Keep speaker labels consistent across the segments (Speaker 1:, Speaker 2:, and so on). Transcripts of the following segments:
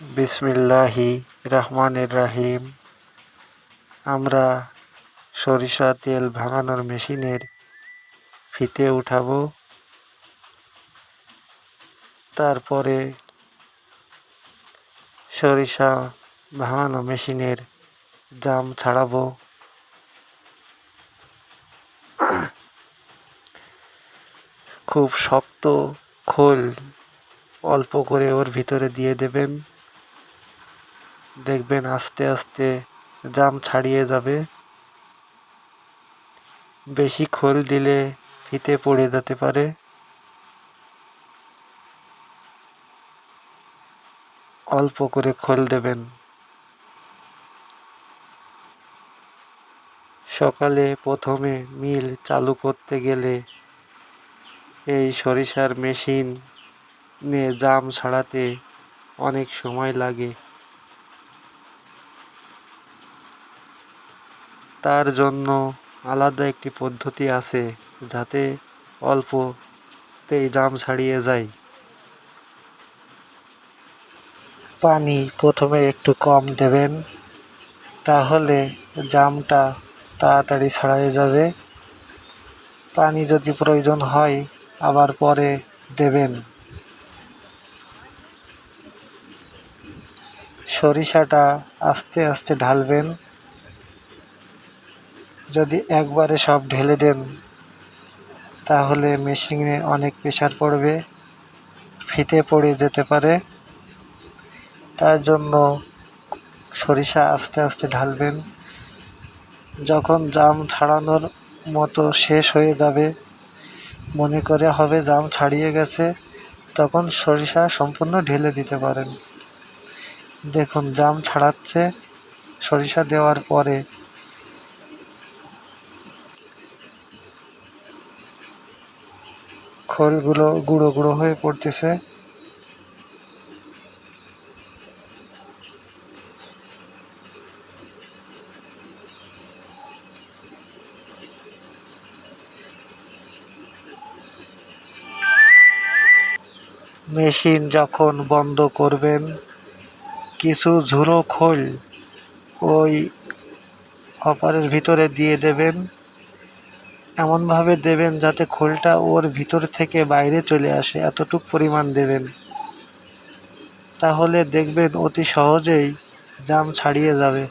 Speaker 1: বিসমিল্লাহি রহমানির রাহিম। আমরা সরিষা তেল ভাঙানোর মেশিনের ফিতে উঠাবো। তারপরে সরিষা ভাঙানো মেশিনের জাম ছাড়াবো। খুব শক্ত খোল অল্প করে ওর ভিতরে দিয়ে দেবেন। দেখবেন আস্তে আস্তে জাম ছাড়িয়ে যাবে। বেশি খোল দিলে ফিতে পড়ে যেতে পারে। অল্প করে খোল দেবেন। সকালে প্রথমে মিল চালু করতে গেলে এই সরিষার মেশিন নিয়ে জাম ছাড়াতে অনেক সময় লাগে। তার জন্য আলাদা একটি পদ্ধতি আছে যাতে অল্পতেই জাম ছাড়িয়ে যায়। পানি প্রথমে একটু কম দেবেন, তাহলে জামটা তাড়াতাড়ি ছাড়াই যাবে। পানি যদি প্রয়োজন হয়, আবার পরে দেবেন। সরিষাটা আস্তে আস্তে ঢালবেন। যদি একবারে সব ঢেলে দেন, তাহলে মেশিনে অনেক প্রেশার পড়বে, ফিতে পড়ে যেতে পারে। তার জন্য সরিষা আস্তে আস্তে ঢালবেন। যখন জাম ছাড়ানোর মতো শেষ হয়ে যাবে, মনে করে হবে জাম ছাড়িয়ে গেছে, তখন সরিষা সম্পূর্ণ ঢেলে দিতে পারেন। দেখুন, জাম ছাড়াচ্ছে। সরিষা দেওয়ার পরে খোলগুলো গুঁড়ো গুঁড়ো হয়ে পড়তেছে। মেশিন যখন বন্ধ করবেন, কিছু ঝুড়ো খোল ওই হপারের ভিতরে দিয়ে দেবেন। এমনভাবে দেবেন যাতে খোলটা ওর ভিতর থেকে বাইরে চলে আসে, এতটুক পরিমাণ দেবেন। তাহলে দেখবেন অতি সহজেই জাম ছাড়িয়ে যাবে।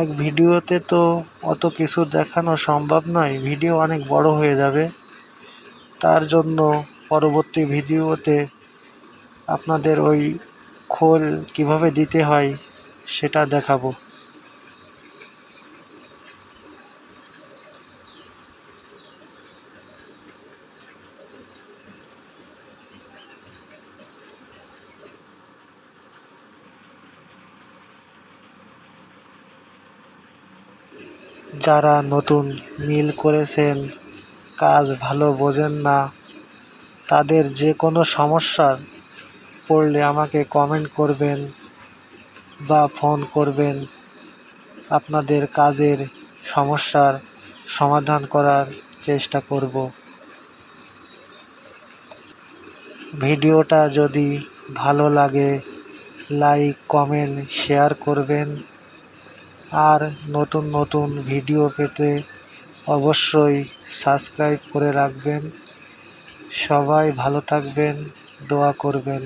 Speaker 1: এক ভিডিওতে তো অত কিছু দেখানো সম্ভব নয়, ভিডিও অনেক বড় হয়ে যাবে। তার জন্য পরবর্তী ভিডিওতে আপনাদের ওই খোল কীভাবে দিতে হয় সেটা দেখাবো। যারা নতুন মিল করেছেন, কাজ ভালো বোঝেন না, তাদের যে কোনো সমস্যার পড়লে আমাকে কমেন্ট করবেন বা ফোন করবেন। আপনাদের কাজের সমস্যার সমাধান করার চেষ্টা করব। ভিডিওটা যদি ভালো লাগে লাইক কমেন্ট শেয়ার করবেন। আর নতুন নতুন ভিডিও পেতে অবশ্যই সাবস্ক্রাইব করে রাখবেন। সবাই ভালো থাকবেন দোয়া করবেন।